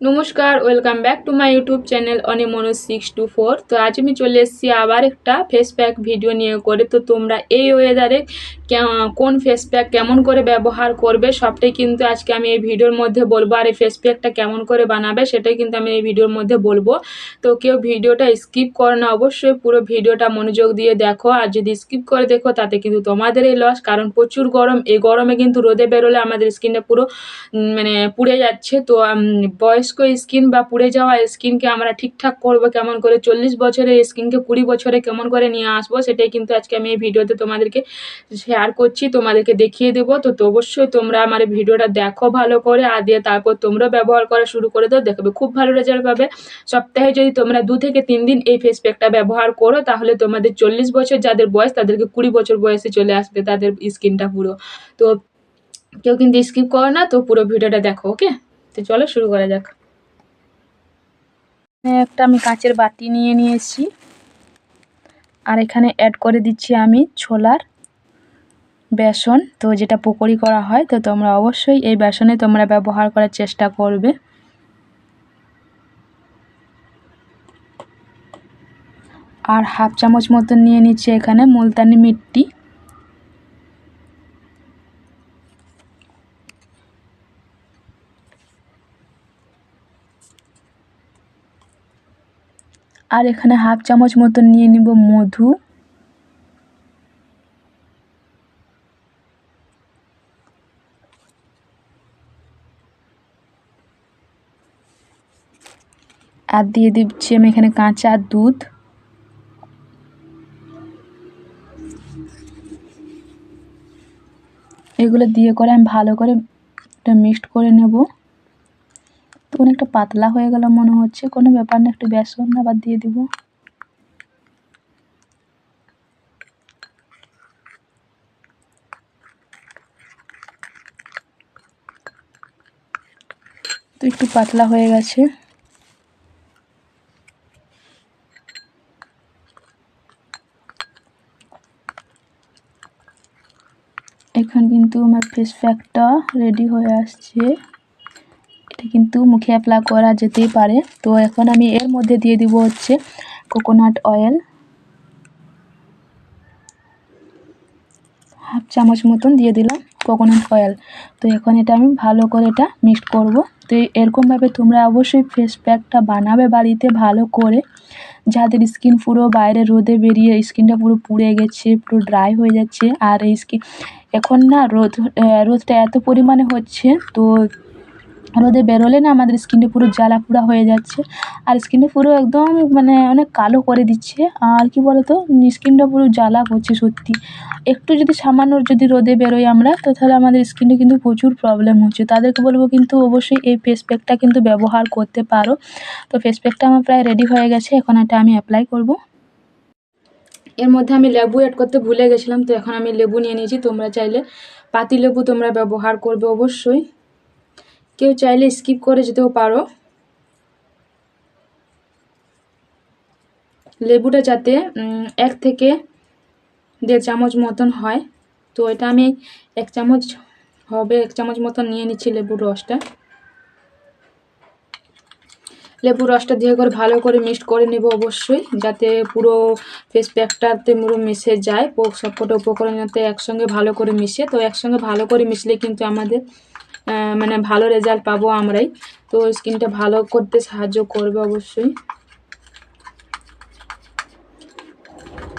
নমস্কার welcome back to my YouTube channel অনিমনো six two four. তো আজ আমি চলে এসেছি আবার একটা ফেস প্যাক ভিডিও নিয়ে করে। তো তোমরা এই ওয়েদারে কোন ফেস প্যাক কেমন করে ব্যবহার করবে সবটাই কিন্তু আজকে আমি এই ভিডিওর মধ্যে বলব। আর এই ফেস প্যাকটা কেমন করে বানাবে সেটাই কিন্তু আমি এই ভিডিওর মধ্যে বলব। তো কেউ ভিডিওটা স্কিপ করো না অবশ্যই পুরো ভিডিওটা মনোযোগ দিয়ে দেখো। আর যদি স্কিপ করে দেখো তাতে কিন্তু তোমাদেরই লস কারণ প্রচুর গরম। এই গরমে কিন্তু রোদে বেরোলে আমাদের স্কিনটা পুরো মানে পুড়ে যাচ্ছে। তো উম, বয়স্ক স্কিন বা পুড়ে যাওয়া স্কিনকে আমরা ঠিকঠাক করব কেমন করে, চল্লিশ বছরের স্কিনকে কুড়ি বছরে কেমন করে নিয়ে আসব সেটাই কিন্তু আজকে আমি এই ভিডিওতে তোমাদেরকে শেয়ার করছি, তোমাদেরকে দেখিয়ে দেবো। তো তো অবশ্যই তোমরা আমার ভিডিওটা দেখো ভালো করে আর দিয়ে তারপর তোমরা ব্যবহার করা শুরু করে দাও, দেখবে খুব ভালো রেজাল্ট পাবে। সপ্তাহে যদি তোমরা দু থেকে তিন দিন এই ফেস প্যাকটা ব্যবহার করো, তাহলে তোমাদের চল্লিশ বছর যাদের বয়স তাদেরকে কুড়ি বছর বয়সে চলে আসবে তাদের স্কিনটা পুরো। তো কেউ কিন্তু স্কিপ করো না, তো পুরো ভিডিওটা দেখো ওকে তো চলো শুরু করা যাক। একটা আমি কাঁচের বাটি নিয়ে নিয়েছি। আর এখানে অ্যাড করে দিচ্ছি আমি ছোলার বেসন। তো যেটা পকোড়ি করা হয়, তো তোমরা অবশ্যই এই বেসনে তোমরা ব্যবহার করার চেষ্টা করবে। আর হাফ চামচ মতন নিয়ে নিচ্ছি এখানে মুলতানি মিট্টি। আর এখানে হাফ চামচ মতন নিয়ে নিব মধু। আর দিয়ে দিচ্ছি আমি এখানে কাঁচা দুধ। এগুলো দিয়ে করে আমি ভালো করে এটা মিক্সড করে নেব। তো অনেকটা পাতলা হয়ে গেল মনে হচ্ছে, কোনো ব্যাপার না, একটু বেসন আবার দিয়ে দিব। তো একটু পাতলা হয়ে গেছে। এখন কিন্তু আমার ফেস প্যাকটা রেডি হয়ে আসছে। এটা কিন্তু মুখে অ্যাপ্লাই করা যেতেই পারে। তো এখন আমি এর মধ্যে দিয়ে দিব হচ্ছে কোকোনাট অয়েল হাফ চামচ মতন দিয়ে দিলাম কোকোনাট অয়েল তো এখন এটা আমি ভালো করে এটা মিক্সড করব। তো এরকমভাবে তোমরা অবশ্যই ফেস প্যাকটা বানাবে বাড়িতে ভালো করে। যাদের স্কিন পুরো বাইরে রোদে বেরিয়ে স্কিনটা পুরো পুড়ে গেছে, পুরো ড্রাই হয়ে যাচ্ছে। আর এই স্কিন এখন না রোদ রোদটা এত পরিমাণে হচ্ছে, তো রোদে বেরোলে না আমাদের স্কিনটা পুরো জ্বালা পোড়া হয়ে যাচ্ছে। আর স্কিনটা পুরো একদম মানে অনেক কালো করে দিচ্ছে। আর কি বলতো? স্কিনটা পুরো জ্বালা করছে সত্যি। একটু যদি সামান্য যদি রোদে বেরোই আমরা, তো তাহলে আমাদের স্কিনে কিন্তু প্রচুর প্রবলেম হচ্ছে। তাদেরকে বলব কিন্তু অবশ্যই এই ফেস প্যাকটা কিন্তু ব্যবহার করতে পারো। তো ফেস প্যাকটা আমার প্রায় রেডি হয়ে গেছে। এখন এটা আমি অ্যাপ্লাই করব। এর মধ্যে আমি লেবু অ্যাড করতে ভুলে গেছিলাম, তো এখন আমি লেবু নিয়ে নিয়েছি। তোমরা চাইলে পাতি লেবু তোমরা ব্যবহার করবে অবশ্যই। কেউ চাইলে স্কিপ করে যেতেও পারো। লেবুটা যাতে এক থেকে দেড় চামচ মতন হয়। তো এটা আমি এক চামচ হবে, এক চামচ মতন নিয়ে নিচ্ছি লেবুর রসটা। লেবুর রসটা দিয়ে করে ভালো করে মিক্সড করে নেব অবশ্যই, যাতে পুরো ফেস প্যাকটাতে পুরো মিশে যায়। সবকটা উপকরণ যাতে একসঙ্গে ভালো করে মিশে, তো একসঙ্গে ভালো করে মিশলে কিন্তু আমাদের মানে ভালো রেজাল্ট পাবো আমরাই। তো স্কিনটা ভালো করতে সাহায্য করবে অবশ্যই।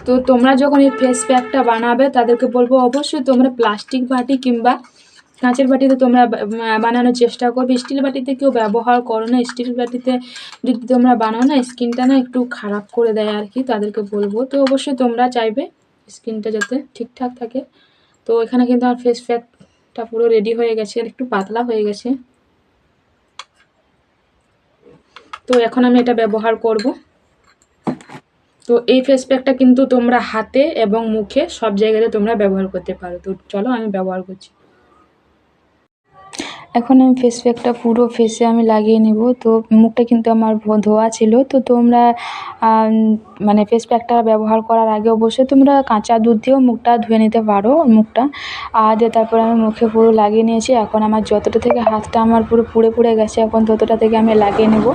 তো তোমরা যখন এই ফেস প্যাকটা বানাবে, তাদেরকে বলব অবশ্যই তোমরা প্লাস্টিক বাটি কিংবা কাঁচের বাটিতে তোমরা বানানোর চেষ্টা করবে। স্টিল বাটিতে কেউ ব্যবহার করো না। স্টিল বাটিতে যদি তোমরা বানাও না স্কিনটা না একটু খারাপ করে দেয় আর কি, তাদেরকে বলব। তো অবশ্যই তোমরা চাইবে স্কিনটা যাতে ঠিকঠাক থাকে। তো এখানে কিন্তু আমার ফেস প্যাকটা পুরো রেডি হয়ে গেছে আর একটু পাতলা হয়ে গেছে। তো এখন আমি এটা ব্যবহার করব। তো এই ফেস প্যাকটা কিন্তু তোমরা হাতে এবং মুখে সব জায়গাতে তোমরা ব্যবহার করতে পারো। তো চলো আমি ব্যবহার করছি। এখন আমি ফেস প্যাকটা পুরো ফেসে আমি লাগিয়ে নেব। তো মুখটা কিন্তু আমার ধোয়া ছিল। তো তোমরা মানে ফেস প্যাকটা ব্যবহার করার আগে অবশ্যই তোমরা কাঁচা দুধ দিয়েও মুখটা ধুয়ে নিতে পারো, মুখটা। আর দিয়ে তারপর আমি মুখে পুরো লাগিয়ে নিয়েছি, এখন আমার যতটা থেকে হাতটা আমার পুরো পুড়ে পুড়ে গেছে, এখন ততটা থেকে আমি লাগিয়ে নেব।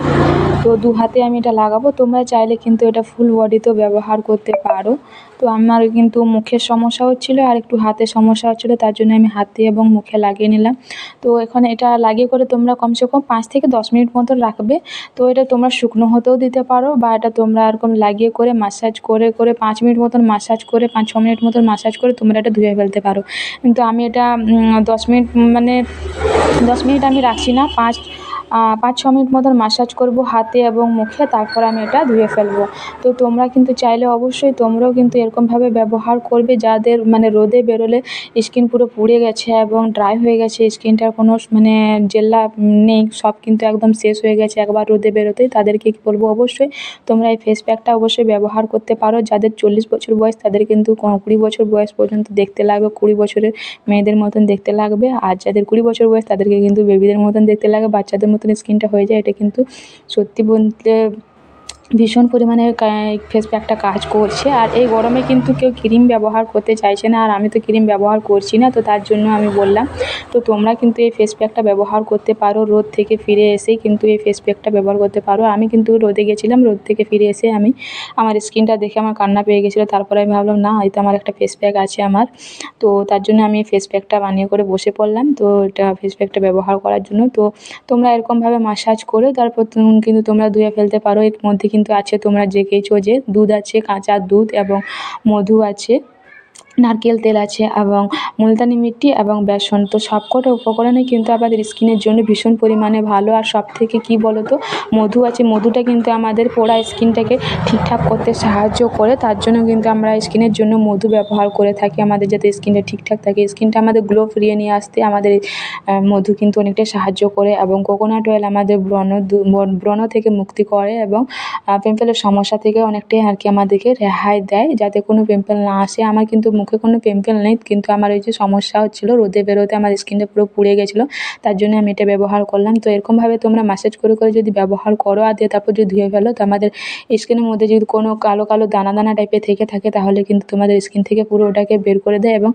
তো দু হাতে আমি এটা লাগাবো। তোমরা চাইলে কিন্তু এটা ফুল বডিতেও ব্যবহার করতে পারো। তো আমার কিন্তু মুখের সমস্যা হচ্ছিল আর একটু হাতের সমস্যা হচ্ছিল তার জন্য আমি হাতে এবং মুখে লাগিয়ে নিলাম। তো এখন এটা লাগিয়ে করে তোমরা কমসে কম পাঁচ থেকে দশ মিনিট মতো রাখবে। তো এটা তোমরা শুকনো হতেও দিতে পারো বা এটা তোমরা এরকম লাগিয়ে করে মাসাজ করে করে পাঁচ মিনিট মতন মাসাজ করে, পাঁচ ছ মিনিট মতন মাসাজ করে তোমরা এটা ধুয়ে ফেলতে পারো। কিন্তু আমি এটা দশ মিনিট মানে দশ মিনিট আমি রাখছি না। পাঁচ পাঁচ, ছ মিনিট মতন মাসাজ করব হাতে এবং মুখে, তারপর আমি এটা ধুয়ে ফেলব। তো তোমরা কিন্তু চাইলে অবশ্যই, তোমরাও কিন্তু এরকমভাবে ব্যবহার করবে যাদের মানে রোদে বেরোলে স্কিন পুরো পুড়ে গেছে এবং ড্রাই হয়ে গেছে স্কিনটার কোনো মানে জেল্লা নেই, সব কিন্তু একদম শেষ হয়ে গেছে একবার রোদে বেরোতেই। তাদেরকে কী বলব অবশ্যই, তোমরা এই ফেস প্যাকটা অবশ্যই ব্যবহার করতে পারো। যাদের চল্লিশ বছর বয়স, তাদের কিন্তু কুড়ি বছর বয়স পর্যন্ত দেখতে লাগবে, কুড়ি বছরের মেয়েদের মতন দেখতে লাগবে। আর যাদের কুড়ি বছর বয়স, তাদেরকে কিন্তু বেবিদের মতন দেখতে লাগে বাচ্চাদের মতন স্কিনটা হয়ে যায় এটা কিন্তু সত্যি বলতে ভীষণ পরিমাণে ফেস প্যাকটা কাজ করছে। আর এই গরমে কিন্তু কেউ ক্রিম ব্যবহার করতে চাইছে না, আর আমি তো ক্রিম ব্যবহার করছি না, তো তার জন্য আমি বললাম, তো তোমরা কিন্তু এই ফেস প্যাকটা ব্যবহার করতে পারো, রোদ থেকে ফিরে এসেই কিন্তু এই ফেস প্যাকটা ব্যবহার করতে পারো। আমি কিন্তু রোদে গেছিলাম, রোদ থেকে ফিরে এসে আমি আমার স্কিনটা দেখে আমার কান্না পেয়ে গেছিল, তারপরে আমি ভাবলাম, না হয়তো আমার একটা ফেস প্যাক আছে আমার। তো তার জন্য আমি ফেস প্যাকটা বানিয়ে করে বসে পড়লাম, তো এটা ফেস প্যাকটা ব্যবহার করার জন্য। তো তোমরা এরকমভাবে মাসাজ করে তারপর কিন্তু তোমরা ধুয়ে ফেলতে পারো, এর মধ্যে কিন্তু আছে তোমরা জেগেছো যে দুধ আছে কাঁচা দুধ এবং মধু আছে। নারকেল তেল আছে এবং মুলতানি মিট্টি এবং বেসন। তো সবকটা উপকরণই কিন্তু আমাদের স্কিনের জন্য ভীষণ পরিমাণে ভালো। আর সব থেকে কী বলো তো মধু আছে, মধুটা কিন্তু আমাদের পোড়া স্কিনটাকে ঠিকঠাক করতে সাহায্য করে। তার জন্য কিন্তু আমরা স্কিনের জন্য মধু ব্যবহার করে থাকি। আমাদের যাতে স্কিনটা ঠিকঠাক থাকে। স্কিনটা আমাদের গ্লো ফিরিয়ে নিয়ে আসতে আমাদের মধু কিন্তু অনেকটাই সাহায্য করে এবং কোকোনাট অয়েল আমাদের ব্রণ- ব্রণ থেকে মুক্তি করে এবং পিম্পলের সমস্যা থেকে অনেকটাই আর কি আমাদেরকে রেহাই দেয়। যাতে কোনো পিম্পল না আসে, আমার কিন্তু মুখে কোনো পিম্পল নেই, কিন্তু আমার ওই যে সমস্যা হচ্ছিল, রোদে বেরোতে আমার স্কিনটা পুরো পুড়ে গেছিল, তার জন্য আমি এটা ব্যবহার করলাম। তো এরকমভাবে তোমরা ম্যাসেজ করে করে যদি ব্যবহার করো আর দিয়ে তারপর যদি ধুয়ে ফেলো, তো আমাদের স্কিনের মধ্যে যদি কোনো কালো কালো দানা দানা টাইপের থেকে থাকে, তাহলে কিন্তু তোমাদের স্কিন থেকে পুরো ওটাকে বের করে দেয় এবং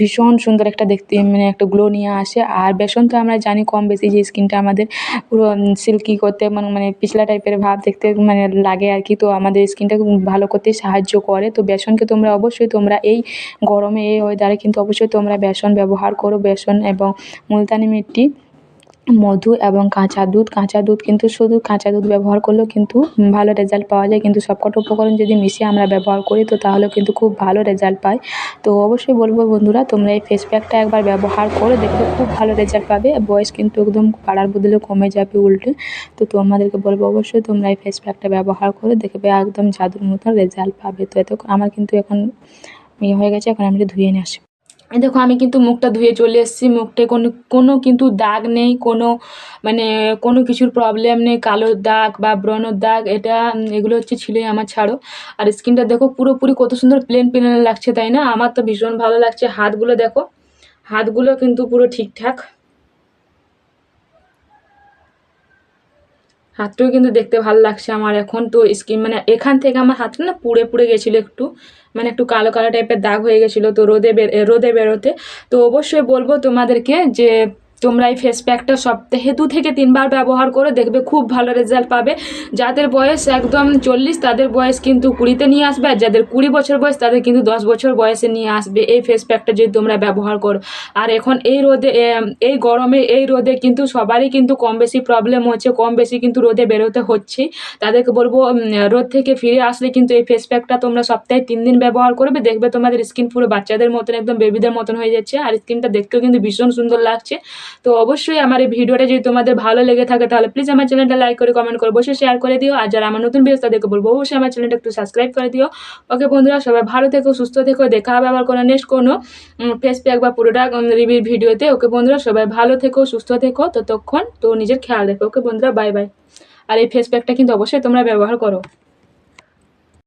ভীষণ সুন্দর একটা দেখতে মানে একটা গ্লো নিয়ে আসে। আর বেসন তো আমরা জানি কম বেশি যে স্কিনটা আমাদের পুরো সিল্কি করতে মানে মানে পিছলা টাইপের ভাব দেখতে মানে লাগে আর কি। তো আমাদের স্কিনটাকে ভালো করতে সাহায্য করে। তো বেসনকে তোমরা অবশ্যই তোমরা এই গরমে এই ওয়েদারে কিন্তু অবশ্যই তোমরা বেসন ব্যবহার করো, বেসন এবং মুলতানি মিট্টি, মধু এবং কাঁচা দুধ। কাঁচা দুধ কিন্তু শুধু কাঁচা দুধ ব্যবহার করলেও কিন্তু ভালো রেজাল্ট পাওয়া যায়। কিন্তু সবকটা উপকরণ যদি মিশিয়ে আমরা ব্যবহার করি, তো তাহলে কিন্তু খুব ভালো রেজাল্ট পাই তো অবশ্যই বলব বন্ধুরা, তোমরা এই ফেস প্যাকটা একবার ব্যবহার করো দেখবে, খুব ভালো রেজাল্ট পাবে। বয়স কিন্তু একদম পাড়ার বদলে কমে যাবে উল্টে। তো তোমাদেরকে বলব অবশ্যই তোমরা এই ফেস প্যাকটা ব্যবহার করে দেখবে, একদম জাদুর মতন রেজাল্ট পাবে। তো এত, আমার কিন্তু এখন ইয়ে হয়ে গেছে, এখন আমি ধুয়ে নিয়ে আসি দেখো, আমি কিন্তু মুখটা ধুয়ে চলে এসেছি। মুখটা কোনো কোনো কিন্তু দাগ নেই, কোনো মানে কোনো কিছুর প্রবলেম নেই। কালো দাগ বা ব্রণর দাগ, এটা এগুলো হচ্ছে ছিলই আমার ছাড়ো। আর স্কিনটা দেখো, পুরোপুরি কত সুন্দর প্লেন প্লেন লাগছে, তাই না? আমার তো ভীষণ ভালো লাগছে। হাতগুলো দেখো, হাতগুলো কিন্তু পুরো ঠিকঠাক। হাতটাও কিন্তু দেখতে ভালো লাগছে আমার। এখন তো স্কিন মানে এখান থেকে আমার হাতটা না পুড়ে পুড়ে গেছিল একটু মানে একটু কালো কালো টাইপের দাগ হয়ে গেছিল তো রোদে রোদে বেরোতে। তো অবশ্যই বলব তোমাদেরকে যে তোমরা এই ফেস প্যাকটা সপ্তাহে দু থেকে তিনবার ব্যবহার করে দেখবে, খুব ভালো রেজাল্ট পাবে। যাদের বয়স একদম চল্লিশ, তাদের বয়স কিন্তু কুড়িতে নিয়ে আসবে, আর যাদের কুড়ি বছর বয়স, তাদের কিন্তু দশ বছর বয়সে নিয়ে আসবে। এই ফেস প্যাকটা যদি তোমরা ব্যবহার করো। আর এখন এই রোদে এই গরমে, এই রোদে কিন্তু সবারই কিন্তু কম বেশি প্রবলেম হচ্ছে, কম বেশি কিন্তু রোদে বেরোতে হচ্ছে তাদেরকে বলব রোদ থেকে ফিরে আসলে কিন্তু এই ফেস প্যাকটা তোমরা সপ্তাহে তিন দিন ব্যবহার করবে। দেখবে তোমাদের স্কিন পুরো বাচ্চাদের মতন, একদম বেবিদের মতন হয়ে যাচ্ছে, আর স্কিনটা দেখতেও কিন্তু ভীষণ সুন্দর লাগছে। তো অবশ্যই আমার এই ভিডিওটা যদি তোমাদের ভালো লেগে থাকে, তাহলে প্লিজ আমার চ্যানেলটা লাইক করে কমেন্ট করে, অবশ্যই শেয়ার করে দিও। আর যারা আমার নতুন ভিডিও তাদেরকে বলব, অবশ্যই আমার চ্যানেলটা একটু সাবস্ক্রাইব করে দিও। ওকে বন্ধুরা, সবাই ভালো থেকো, সুস্থ থেকো। দেখা হবে আবার কোনো নেক্সট কোনো ফেস প্যাক বা প্রোডাক্ট রিভিউ ভিডিওতে। ওকে বন্ধুরা, সবাই ভালো থেকো, সুস্থ থেকো। ততক্ষণ তো নিজের খেয়াল রেখো। ওকে বন্ধুরা বাই বাই আর এই ফেস প্যাকটা কিন্তু অবশ্যই তোমরা ব্যবহার করো।